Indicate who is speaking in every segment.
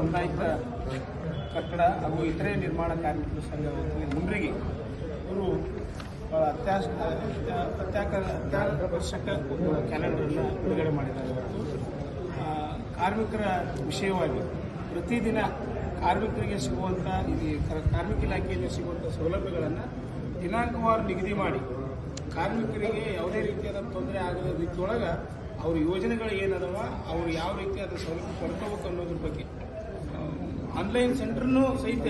Speaker 1: ನೋಂದಾಯಿತ ಕಟ್ಟಡ ಹಾಗೂ ಇತರೆ ನಿರ್ಮಾಣ ಕಾರ್ಮಿಕರ ಸಂಘ ಮುಂಬರಿಗೆ ಬಹಳ ಅತ್ಯಾಶ ಅತ್ಯಾಕ ಅತ್ಯಾಕರ್ಷಕ ಒಂದು ಕ್ಯಾಲೆಂಡರನ್ನು ಬಿಡುಗಡೆ ಮಾಡಿದ್ದಾರೆ. ಕಾರ್ಮಿಕರ ವಿಷಯವಾಗಿ ಪ್ರತಿದಿನ ಕಾರ್ಮಿಕರಿಗೆ ಸಿಗುವಂಥ ಕ- ಕಾರ್ಮಿಕ ಇಲಾಖೆಯಲ್ಲಿ ಸಿಗುವಂಥ ಸೌಲಭ್ಯಗಳನ್ನು ದಿನಾಂಕವಾರು ನಿಗದಿ ಮಾಡಿ ಕಾರ್ಮಿಕರಿಗೆ ಯಾವುದೇ ರೀತಿಯಾದ ತೊಂದರೆ ಆಗದ ರೀತಿಯೊಳಗೆ ಅವ್ರ ಯೋಜನೆಗಳು ಏನದವ, ಅವ್ರು ಯಾವ ರೀತಿಯಾದ ಸೌಲಭ್ಯ ಪಡ್ಕೋಬೇಕು ಅನ್ನೋದ್ರ ಬಗ್ಗೆ ಆನ್ಲೈನ್ ಸೆಂಟರ್ನು ಸಹಿತ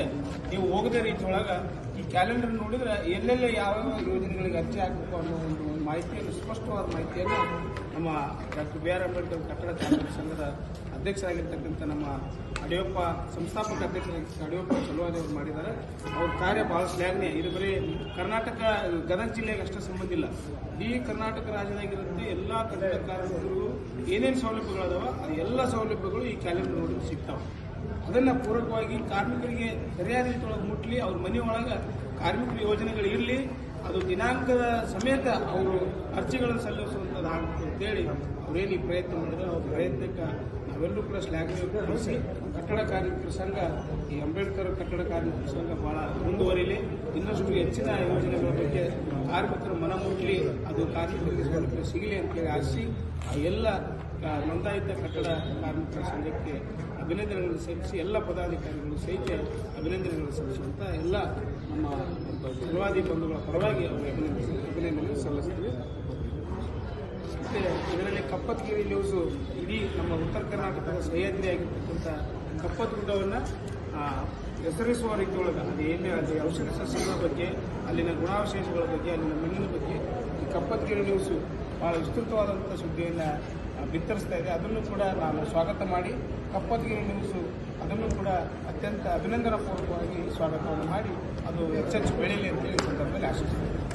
Speaker 1: ನೀವು ಹೋಗದೇ ರೀತಿ ಒಳಗೆ ಈ ಕ್ಯಾಲೆಂಡರ್ ನೋಡಿದ್ರೆ ಎಲ್ಲೆಲ್ಲ ಯಾವ ಯೋಜನೆಗಳಿಗೆ ಅರ್ಜಿ ಹಾಕಬೇಕು ಅನ್ನೋ ಒಂದು ಮಾಹಿತಿಯನ್ನು, ಸ್ಪಷ್ಟವಾದ ಮಾಹಿತಿಯನ್ನು ನಮ್ಮ ಡಾಕ್ಟರ್ ಬಿ ಆರ್ ಅಂಬೇಡ್ಕರ್ ಕಟ್ಟಡ ಕಾರ್ಮಿಕ ಸಂಘದ ಅಧ್ಯಕ್ಷರಾಗಿರ್ತಕ್ಕಂಥ ನಮ್ಮ ಅಡಿಯಪ್ಪ, ಸಂಸ್ಥಾಪಕ ಅಧ್ಯಕ್ಷರಾಗಿರ್ತ ಅಡಿಯಪ್ಪ ಚಲುವಾದಿ ಅವರು ಮಾಡಿದ್ದಾರೆ. ಅವ್ರ ಕಾರ್ಯ ಬಹಳ ಶ್ಲಾಘನೀಯ. ಇದು ಬರೀ ಕರ್ನಾಟಕ, ಗದಗ ಜಿಲ್ಲೆಗೆ ಅಷ್ಟೇ ಸಂಬಂಧ ಇಲ್ಲ. ಇಡೀ ಕರ್ನಾಟಕ ರಾಜ್ಯದಾಗಿರುತ್ತೆ ಎಲ್ಲ ಕಟ್ಟಡ ಕಾರ್ಮಿಕರಿಗೂ ಏನೇನು ಸೌಲಭ್ಯಗಳದಾವ, ಆ ಎಲ್ಲ ಸೌಲಭ್ಯಗಳು ಈ ಕ್ಯಾಲೆಂಡರ್ ನೋಡಿ ಸಿಗ್ತಾವೆ. ಅದನ್ನು ಪೂರಕವಾಗಿ ಕಾರ್ಮಿಕರಿಗೆ ಸರಿಯಾದ ರೀತಿಯೊಳಗೆ ಮುಟ್ಲಿ, ಅವ್ರ ಮನೆಯೊಳಗೆ ಕಾರ್ಮಿಕರ ಯೋಜನೆಗಳು ಇರಲಿ, ಅದು ದಿನಾಂಕದ ಸಮೇತ ಅವರು ಅರ್ಜಿಗಳನ್ನು ಸಲ್ಲಿಸುವಂಥದ್ದು ಅಂತೇಳಿ ಅವ್ರೇನು ಈ ಪ್ರಯತ್ನ ಮಾಡಿದ್ರು. ಅವ್ರ ಪ್ರಯತ್ನಕ್ಕೆ ನಾವೆಲ್ಲರೂ ಕೂಡ ಶ್ಲಾಘನೆ ಕಳಿಸಿ ಕಟ್ಟಡ ಕಾರ್ಮಿಕರ ಸಂಘ ಈ ಅಂಬೇಡ್ಕರ್ ಕಟ್ಟಡ ಕಾರ್ಮಿಕರ ಸಂಘ ಬಹಳ ಮುಂದುವರಿಲಿ. ಇನ್ನಷ್ಟು ಹೆಚ್ಚಿನ ಯೋಜನೆಗಳ ಬಗ್ಗೆ ಕಾರ್ಮಿಕರು ಮನ ಮುಟ್ಲಿ ಅದು ಕಾರ್ಮಿಕರಿಗೆ ಸೌಲಭ್ಯ ಸಿಗಲಿ ಅಂತೇಳಿ ಆ ಎಲ್ಲ ನೋಂದಾಯಿತ ಕಟ್ಟಡ ಕಾರ್ಮಿಕರ ಸಂಘಕ್ಕೆ ಅಭಿನಂದನೆಗಳನ್ನು ಸಲ್ಲಿಸಿ, ಎಲ್ಲ ಪದಾಧಿಕಾರಿಗಳು ಸಹಿತ ಅಭಿನಂದನೆಗಳನ್ನು ಸಲ್ಲಿಸುವಂಥ ಎಲ್ಲ ನಮ್ಮ ಫಲವಾದಿ ಬಂಧುಗಳ ಪರವಾಗಿ ಅವರು ಅಭಿನಂದಿಸಿ ಅಭಿನಂದನೆ ಸಲ್ಲಿಸ್ತೀವಿ. ಮತ್ತು ಇದರಲ್ಲಿ ಕಪ್ಪತ್ಗಿರಿ ನ್ಯೂಸು ಇಡೀ ನಮ್ಮ ಉತ್ತರ ಕರ್ನಾಟಕದ ಸಹ್ಯಾದ್ರಿ ಆಗಿರ್ತಕ್ಕಂಥ ಕಪ್ಪತ್ ಗುಡ್ಡವನ್ನು ಹೆಸರಿಸುವ ರೀತಿಯೊಳಗೆ ಅದು ಏನೇ ಅಲ್ಲಿ ಔಷಧಿ ಸಸ್ಯಗಳ ಬಗ್ಗೆ, ಅಲ್ಲಿನ ಗುಣಾವಶೇಷಗಳ ಬಗ್ಗೆ, ಅಲ್ಲಿನ ಮಣ್ಣಿನ ಬಗ್ಗೆ ಈ ಕಪ್ಪತ್ಗಿರಿ ನ್ಯೂಸು ಭಾಳ ವಿಸ್ತೃತವಾದಂಥ ಸುದ್ದಿಯನ್ನು ಬಿತ್ತರಿಸ್ತಾ ಇದೆ. ಅದನ್ನು ಕೂಡ ನಾನು ಸ್ವಾಗತ ಮಾಡಿ, ಕಪ್ಪತ್ಗಿರಿ ನ್ಯೂಸು ಅದನ್ನು ಕೂಡ ಅತ್ಯಂತ ಅಭಿನಂದನಾಪೂರ್ವಕವಾಗಿ ಸ್ವಾಗತವನ್ನು ಮಾಡಿ, ಅದು ಹೆಚ್ಚೆಚ್ಚು ಅಂತೇಳಿ ಈ ಸಂದರ್ಭದಲ್ಲಿ ಆಶಿಸ್ತೀನಿ.